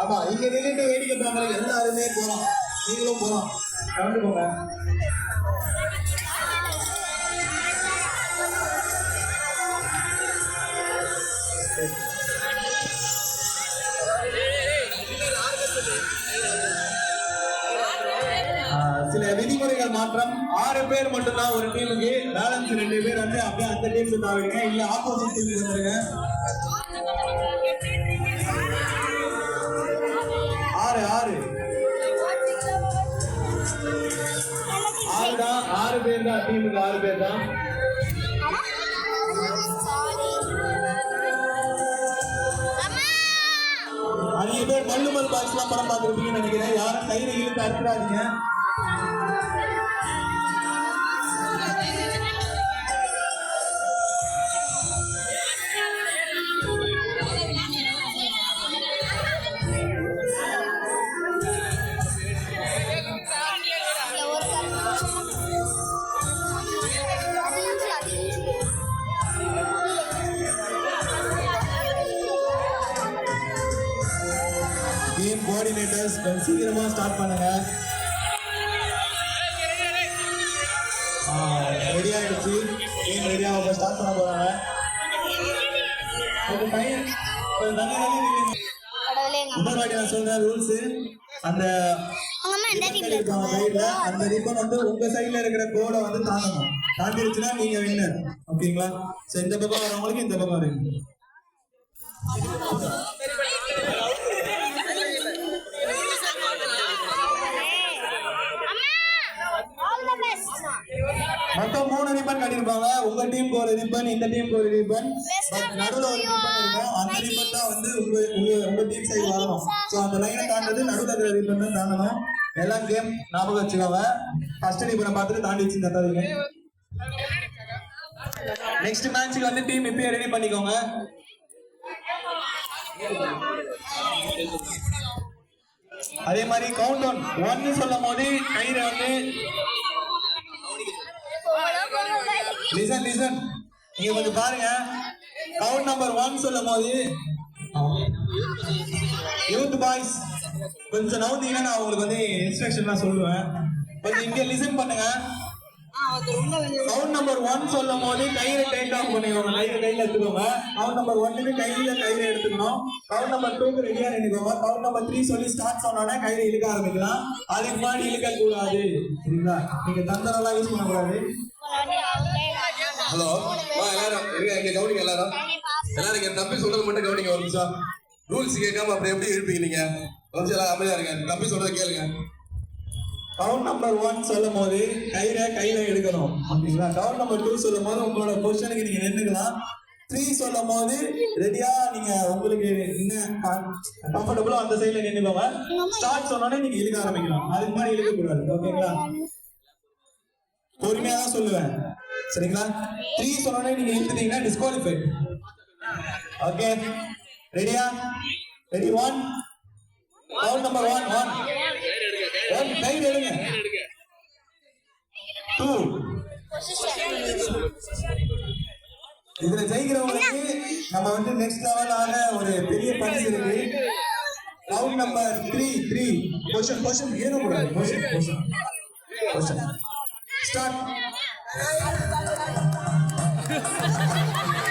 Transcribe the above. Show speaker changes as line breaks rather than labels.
ஆமா இங்க நின்னுட்டு வேடிக்கை பார்க்கற எல்லாருமே போலாம் நீங்களும் போலாம் கலந்து போங்க சில விதிமுறைகள் மாற்றம். ஆறு பேர் மட்டும்தான் ஒரு டீமுக்கு பேலன்ஸ் ரெண்டு பேர் வந்து அப்படியே அந்த டீமுக்கு தாவிடுங்க. இல்ல ஆப்போசிட் டீமுக்கு வந்துருங்க. பேர் தான் டீமுக்கு ஆறு பேர் தான். அதிக பேர் மல்லுமல் பாய்ஸ்லாம் படம் பார்த்துருப்பீங்கன்னு நினைக்கிறேன். யாரும் கையில இழுத்து அறுத்துறாதீங்க டீம் கோஆர்டினேட்டர்ஸ் கொஞ்சம் சீக்கிரமா ஸ்டார்ட் பண்ணுங்க. ரெடி ஆயிடுச்சு. டீம் ரெடியா அவங்க ஸ்டார்ட் பண்ண நில்லுங்க. இன்னொரு வாட்டி நான் சொல்றேன் ரூல்ஸ் அந்த அந்த ரிப்பன் வந்து உங்க சைடுல இருக்கிற கோடை வந்து தாண்டணும் தாண்டிருச்சுன்னா நீங்க வின்னர் ஓகேங்களா? சோ இந்த பக்கம் வரவங்களுக்கு இந்த பக்கம் வரீங்க மொத்தம் மூணு ரிப்பன் கட்டியிருப்பாங்க. உங்க டீமுக்கு ஒரு ரிப்பன் இந்த டீமுக்கு ஒரு ரிப்பன் பட் நடுவுல ஒரு ரிப்பன் இருக்கும். அந்த ரிப்பன் தான் வந்து உங்க உங்க உங்க டீம் சைடு வரணும் சோ அந்த லைனை தாண்டது நடுவுல இருக்கிற ரிப்பன் தான் தாண்டணும். எல்லாம் கேம் ஞாபகம் வச்சுக்கோங்க. ஃபர்ஸ்ட் ரிப்பனை பார்த்துட்டு தாண்டி வச்சு தட்டாதீங்க நெக்ஸ்ட் மேட்ச்க்கு வந்து டீம் இப்பயே ரெடி பண்ணிக்கோங்க. அதே மாதிரி கவுண்ட் டவுன் ஒன்னு சொல்லும் போது கயிறு வந்து லிசன் லிசன் நீங்க கொஞ்சம் பாருங்க. கவுண்ட் நம்பர் ஒன் சொல்லும் போது யூத் பாய்ஸ் கொஞ்சம் நவுந்தீங்கன்னா நான் உங்களுக்கு வந்து இன்ஸ்ட்ரக்ஷன்லாம் சொல்லுவேன். கொஞ்சம் இங்க லிசன் பண்ணுங்க. கவுண்ட் நம்பர் ஒன் சொல்லும் போது கையில டைட் ஆஃப் பண்ணிக்கோங்க கையில கையில எடுத்துக்கோங்க. கவுண்ட் நம்பர் ஒன்னுக்கு கையில கையில எடுத்துக்கணும். கவுண்ட் நம்பர் டூக்கு ரெடியா நினைக்கோங்க கவுண்ட் நம்பர் த்ரீ சொல்லி ஸ்டார்ட் சொன்னோட கையில இழுக்க ஆரம்பிக்கலாம். அதுக்கு முன்னாடி இழுக்க கூடாது சரிங்களா? நீங்க தந்திரம்லாம் யூஸ் பண்ணக்கூடாது.
ஹலோ. எல்லாரும். இருங்க இங்க கவனிங்க எல்லாரும். எல்லாரும் இங்க தம்பி சொல்றது மட்டும் கவனிங்க ஒரு நிமிஷம். ரூல்ஸ் கேட்காம அப்படி எப்படி இருப்பீங்க நீங்க? ஒரு நிமிஷம் எல்லாரும் அமைதியா இருங்க. தம்பி சொல்றதை கேளுங்க.
கவுண்ட் நம்பர் ஒன் சொல்லும் போது கயிறை கையில எடுக்கணும். ஓகேங்களா கவுண்ட் நம்பர் டூ சொல்லும் போது உங்களோட பொசிஷனுக்கு நீங்க நின்றுக்கலாம் த்ரீ சொல்லும் போது ரெடியா நீங்க உங்களுக்கு என்ன கம்ஃபர்டபுளா அந்த சைட்ல நின்றுக்கோங்க ஸ்டார்ட் சொன்னோடனே நீங்க இழுக்க ஆரம்பிக்கலாம். அதுக்கு மாதிரி இழுக்க கூடாது ஓகேங்களா? பொறுமையா தான் சொல்லுவேன். சரிங்களா? த்ரீ சொன்னோடனே நீங்க இழுத்துட்டீங்கன்னா டிஸ்குவாலிஃபைட் ஓகே ரெடியா ready one count number one one one guide எடுங்க. டூ இதுல ஜெயிக்கிறவங்களுக்கு நம்ம வந்து நெக்ஸ்ட் லெவலான ஒரு பெரிய பரிசு இருக்கு. Round number three three question question ஏறக்கூடாது. Question question question start Thank you.